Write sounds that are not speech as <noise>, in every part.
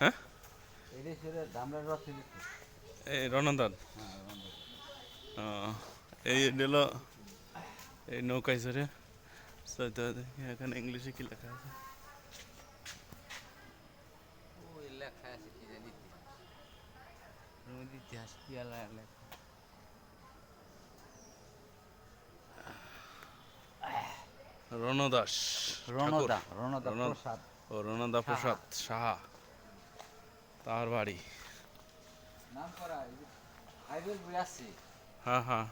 হ্যাঁ? এই রণদান? হ্যাঁ এই হলো এই নৌকায় চলতে এখানে ইংলিশে কি লেখা আছে? ইতিহাস। কি লেখা রণদাস রণদা রণদা। প্রসাদ। ও রণদা প্রসাদ সাহা তার বাড়ি। হ্যাঁ হ্যাঁ।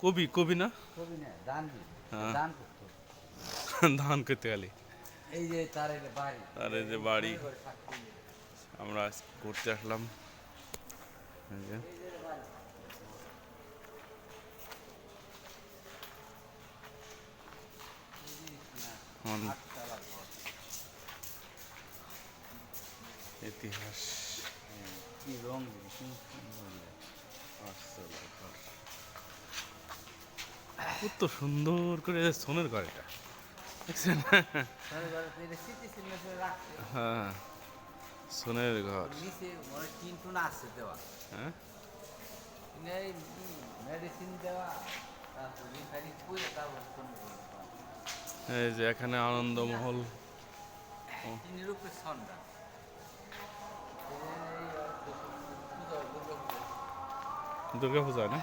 কবি কবি না? ধান <laughs> করতে। গেলে। এই যে তার এই যে বাড়ি। তার যে বাড়ি। আমরা ঘুরতে আসলাম। আমাদের আটতলা ঘর। ইতিহাস হ্যাঁ, কি রং কত সুন্দর করে সোনের ঘর এটা দেখছেন। হ্যাঁ সোনের ঘর। টিন আছে দেওয়া। হ্যাঁ? এই মেডিসিন দেওয়া। এই যে এখানে আনন্দমহল। দুর্গা পূজা না?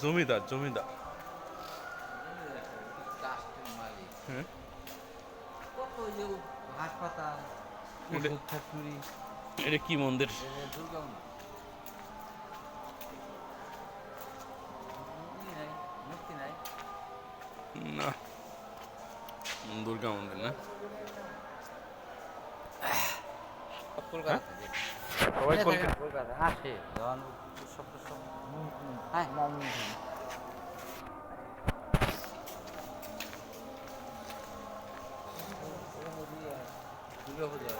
জমিদার জমিদার। হ্যাঁ? হাসপাতাল? এটা- কি মন্দির? দুর্গা নাই মুক্তি নাই না। দুর্গা মন্দির না? কলকাতা। সবাই কলকাতা। আসে যখন উৎসব টুৎসব হ্যাঁ দুর্গা পূজা